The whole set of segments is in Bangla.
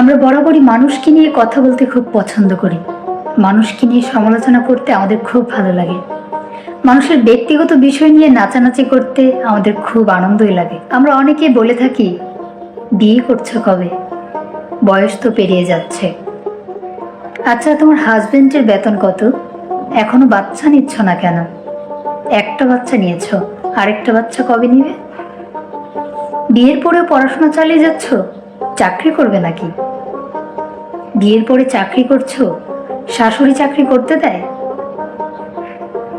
আমরা বরাবরই মানুষকে নিয়ে কথা বলতে খুব পছন্দ করি। মানুষকে নিয়ে সমালোচনা করতে আমাদের খুব ভালো লাগে। মানুষের ব্যক্তিগত বিষয় নিয়ে নাচানাচি করতে আমাদের খুব আনন্দই লাগে। আমরা অনেকেই বলে থাকি, বিয়ে করছ কবে? বয়স তো পেরিয়ে যাচ্ছে। আচ্ছা তোমার হাজবেন্ডের বেতন কত? এখনও বাচ্চা নিচ্ছ না কেন? একটা বাচ্চা নিয়েছো, আরেকটা বাচ্চা কবে নিবে? বিয়ের পরেও পড়াশোনা চালিয়ে যাচ্ছ? চাকরি করবে নাকি? বিয়ের পরে চাকরি করছ? শাশুড়ি চাকরি করতে দেয়?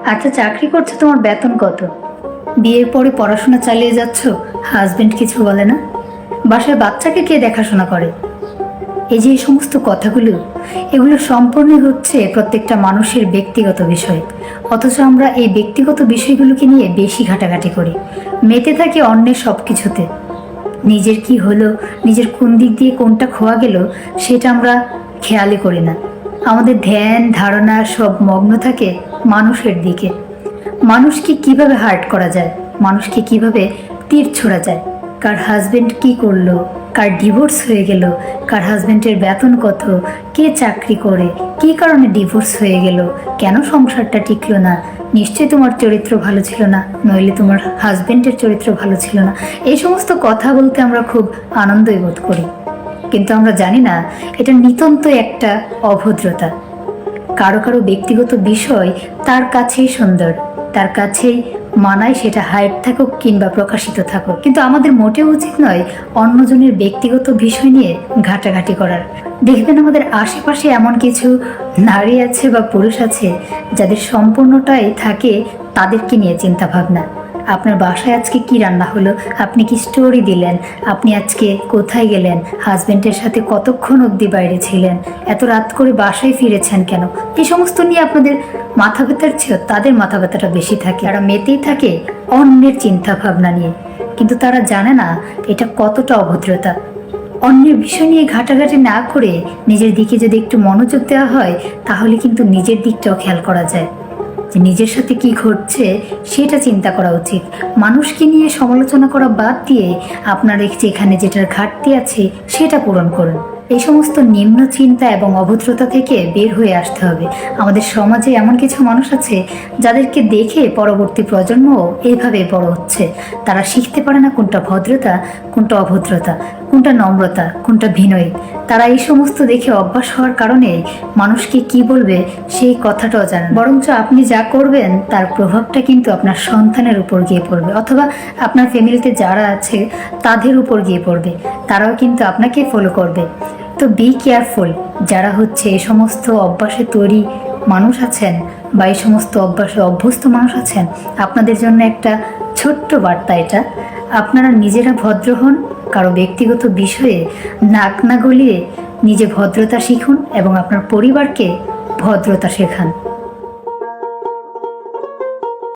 আচ্ছা চাকরি করছ, তোমার বেতন কত? বিয়ের পরে পড়াশোনা চালিয়ে যাচ্ছ হাজবেন্ড কিছু বলে না? বাসায় বাচ্চাকে কে দেখাশোনা করে? এই যে এই সমস্ত কথাগুলো, এগুলো সম্পূর্ণই হচ্ছে প্রত্যেকটা মানুষের ব্যক্তিগত বিষয়। অথচ আমরা এই ব্যক্তিগত বিষয়গুলোকে নিয়ে বেশি ঘাটাঘাটি করি। মেতে থাকি অন্যের সব কিছুতে নিজের কি হলো, নিজের কোন দিক দিয়ে কোনটা খোয়া গেল, সেটা আমরা খেয়ালই করি না। আমাদের ধ্যান, ধারণা সব মগ্ন থাকে মানুষের দিকে। মানুষকে কীভাবে হার্ট করা যায়? মানুষকে কীভাবে তীর ছোড়া যায়? কার হাজবেন্ড কি করল? কার ডিভোর্স হয়ে গেল, কার হাজবেন্ডের বেতন কত, কে চাকরি করে, কী কারণে ডিভোর্স হয়ে গেল, কেন সংসারটা টিকলো না, নিশ্চয়ই তোমার চরিত্র ভালো ছিল না, নইলে তোমার হাজব্যান্ডের চরিত্র ভালো ছিল না। এই সমস্ত কথা বলতে আমরা খুব আনন্দই বোধ করি। কিন্তু আমরা জানি না, এটা নিতন্ত একটা অভদ্রতা। কারও কারও ব্যক্তিগত বিষয় তার কাছেই সুন্দর। তার কাছে মানায় সেটা হাইট থাকুক কিংবা প্রকাশিত থাকুক। কিন্তু আমাদের মোটেও উচিত নয় অন্যজনের ব্যক্তিগত বিষয় নিয়ে ঘাটাঘাটি করার। দেখবেন আমাদের আশেপাশে এমন কিছু নারী আছে বা পুরুষ আছে, যাদের সম্পূর্ণটাই থাকে তাদেরকে নিয়ে চিন্তা ভাবনা আপনার বাসায় আজকে কি রান্না হলো? আপনি কি স্টোরি দিলেন? আপনি আজকে কোথায় গেলেন? হাজবেন্ডের সাথে কতক্ষণ অবধি বাইরে ছিলেন? এত রাত করে বাসায় ফিরেছেন কেন? এই সমস্ত নিয়ে আপনাদের মাথা ব্যথার চেয়েও তাদের মাথা ব্যথাটা বেশি থাকে। তারা মেতেই থাকে, অন্যের চিন্তা ভাবনা নিয়ে। কিন্তু তারা জানে না এটা কতটা অভদ্রতা। অন্যের বিষয় নিয়ে ঘাটাঘাটি না করে নিজের দিকে যদি একটু মনোযোগ দেওয়া হয়, তাহলে কিন্তু নিজের দিকটাও খেয়াল করা যায়। যে নিজের সাথে কি ঘটছে সেটা চিন্তা করা উচিত। মানুষকে নিয়ে সমালোচনা করা বাদ দিয়ে আপনার যেখানে যেটার ঘাটতি আছে সেটা পূরণ করুন। এই সমস্ত নিম্ন চিন্তা এবং অভদ্রতা থেকে বের হয়ে আসতে হবে। আমাদের সমাজে এমন কিছু মানুষ আছে যাদেরকে দেখে পরবর্তী প্রজন্মও এইভাবে বড় হচ্ছে। তারা শিখতে পারে না কোনটা ভদ্রতা, কোনটা অভদ্রতা, কোনটা নম্রতা, কোনটা বিনয়ী তারা এই সমস্ত দেখে অভ্যাস হওয়ার কারণে মানুষকে কি বলবে সেই কথাটাও জানেন বরঞ্চ আপনি যা করবেন, তার প্রভাবটা কিন্তু আপনার সন্তানের উপর গিয়ে পড়বে অথবা আপনার ফ্যামিলিতে যারা আছে, তাদের উপর গিয়ে পড়বে। তারাও কিন্তু আপনাকে ফলো করবে। তো বি কেয়ারফুল যারা হচ্ছে এই সমস্ত অভ্যাসে তৈরি মানুষ আছেন বা এই সমস্ত অভ্যাসে অভ্যস্ত মানুষ আছেন, আপনাদের জন্য একটা ছোট্ট বার্তা এটা। আপনারা নিজেরা ভদ্র হন, কারও ব্যক্তিগত বিষয়ে নাক না গলিয়ে নিজে ভদ্রতা শিখুন এবং আপনার পরিবারকে ভদ্রতা শেখান।